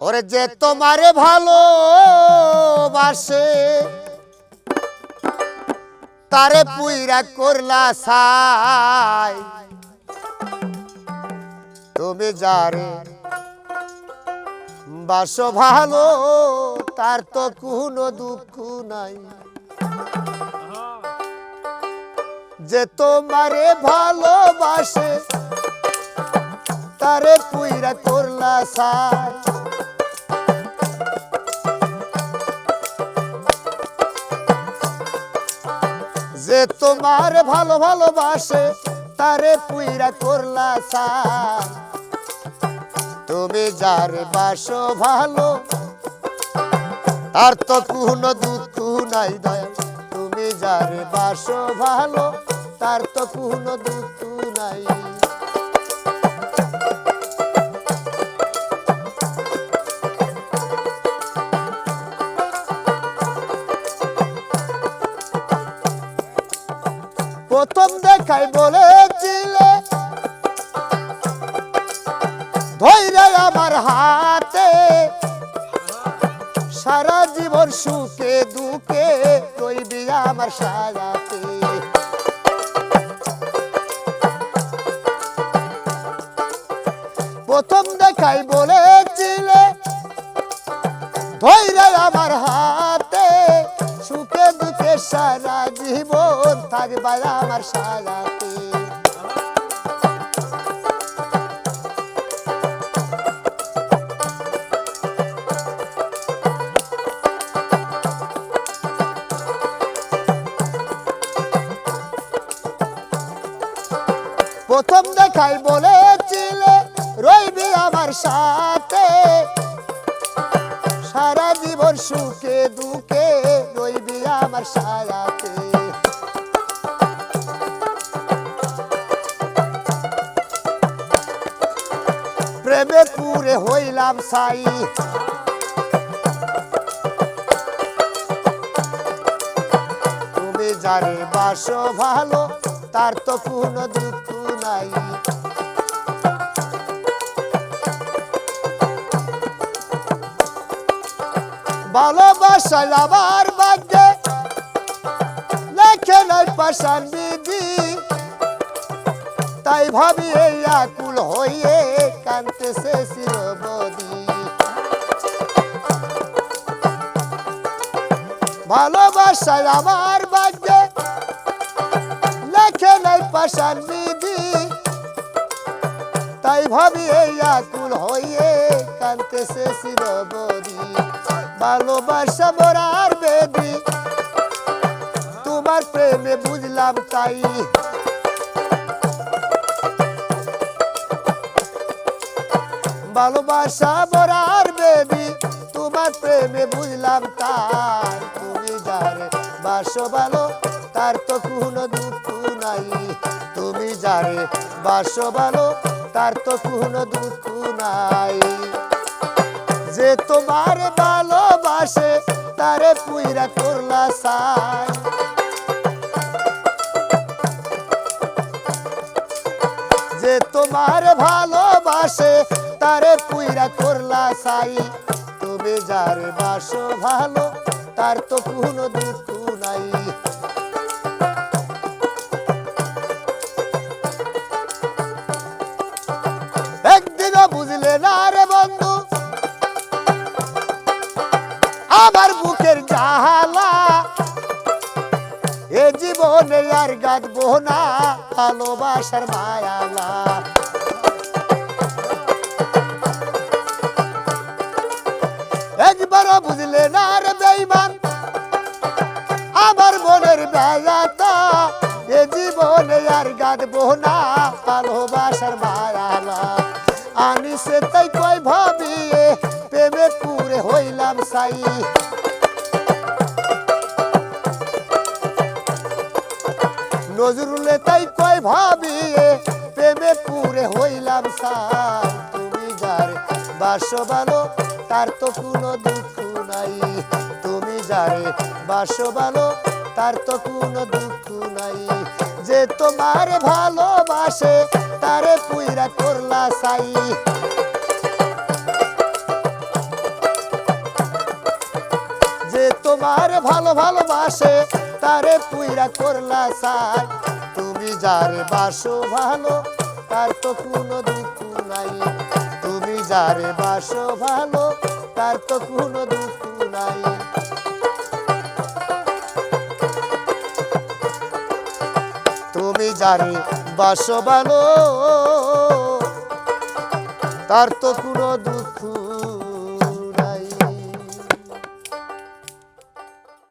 ওরে যে তোমারে ভালো বাসে তারে পুইরা করলা সাই। তুমি যারে বাসো ভালো, তার তো কোনো দুঃখ নাই। যে তোমারে ভালোবাসে, তারে পুইরা করলা সাই। যে তোমার ভালো ভালোবাসে তারে পুইরা করলা তুমি যার বাসো ভালো আর তো কোনো দুঃখ নাই দয়া। তুমি যার বাসো ভালো, তার তো কোনো দুঃখ নাই। প্রথম দেখাই বলেছিলে, ধৈর্য আমার হাতে, সারা জীবন সুখে দুঃখে রইবি আমার সারাতে। প্রথম দেখাই বলেছিলে, ধৈর্য আমার হাতে, সুখে সারা জীবন থাকবে আমার সারাতে প্রথম দেখাই বলেছিলে, রইবি আমার সাথে। সারা জীবন সুখে দুঃখে আমার সারাতে প্রেমে পুরে হইলাম সাই। তুমি যারে বাসো ভালো, তার তো কোনো দুঃখ নাই। ভালোবাসায় ভাগ্যে লেখে পাশান বিধি। তাই ভাবি এই আকুল হইয়ে কানতেছে শিরবদি ভালোবাসায় আমার ভাগ্যে লেখে নাই পাশান বিধি। তাই ভাবি এই আকুল হইয়ে কানতেছে শিরবদি ভালোবাসা মরার বেদি তোমার প্রেমে বুঝলাম তাই। ভালোবাসা মরার বেদি তোমার প্রেমে বুঝলাম তাই তুমি যারে বাসো ভালো, তার তো কোনো দুঃখ নাই। তুমি যারে বাসো ভালো, তার তো কোনো দুঃখ নাই। যে তোমার ভালোবাসে, তারে পুইরা করলা সাই। যে তোমার ভালোবাসে, তারে পুইরা করলা সাই। তুমি যার বাসো ভালো, তার তো কোনো দুঃখ নাই। একদিনও বুঝলে না রে বন্ধু, আমার বুকের জীবনে আর গাঁদবো না, ভালোবাসার মায়ালা একবারও বুঝলে না রে বেইমান, আমার মনের বেলাটা এ জীবনে আর গাঁদবো না, ভালোবাসার মায়ালা আনিসে তাই কই ভাবিয়ে, প্রেমে পুরে হইলাম সাই। নজরুলে তাই কয় ভাবি প্রেমে পুরে হইলাম সার। তুমি যার বাস ভালো তার তো কোনো দুঃখ নাই। তুমি যারে বাস ভালো তার তো কোনো দুঃখ নাই। যে তোমার ভালোবাসে, তারে পুইরা করলা সাই। যে তোমার ভালো ভালোবাসে তারে পুইরা করলা সাই তুমি যারে বাসো ভালো, তার তো কোনো দুঃখ নাই। তুমি যারে বাসো ভালো, তার তো কোনো দুঃখ নাই। তুমি যারে বাসো ভালো, তার তো কোনো দুঃখ